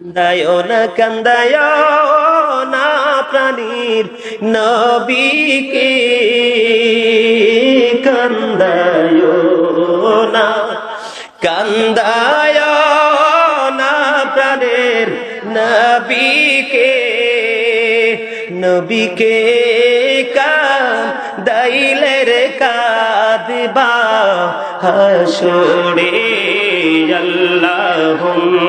কান্দায় না কান্দায় না প্রাণীর নবীকে কান্দায় না কান্দায় না প্রাণের নবীকে নবীকে কান্দাইলে রে কাঁদবা হাসুরে, আল্লাহুম্মা।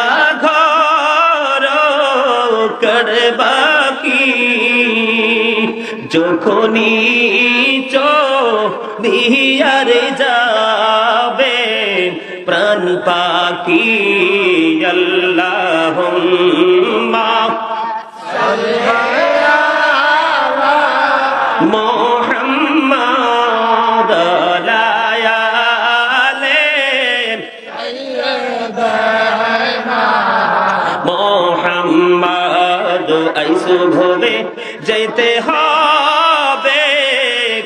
কড়ে বাকি। যখনই চো দিয়ারে যাবে প্রাণ পাকি আল্লাহ মোহাম্মদ লায়ালেন মোহাম্মদ আইসু ভবে যেতে হবে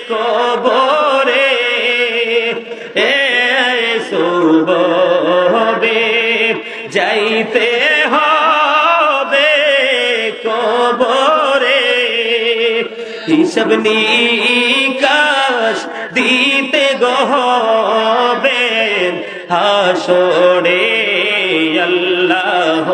কবরে। এ সুববে যাইতে হবে কবরে। হিসব নিকাশ দিতে গহবে হাসরে আল্লাহ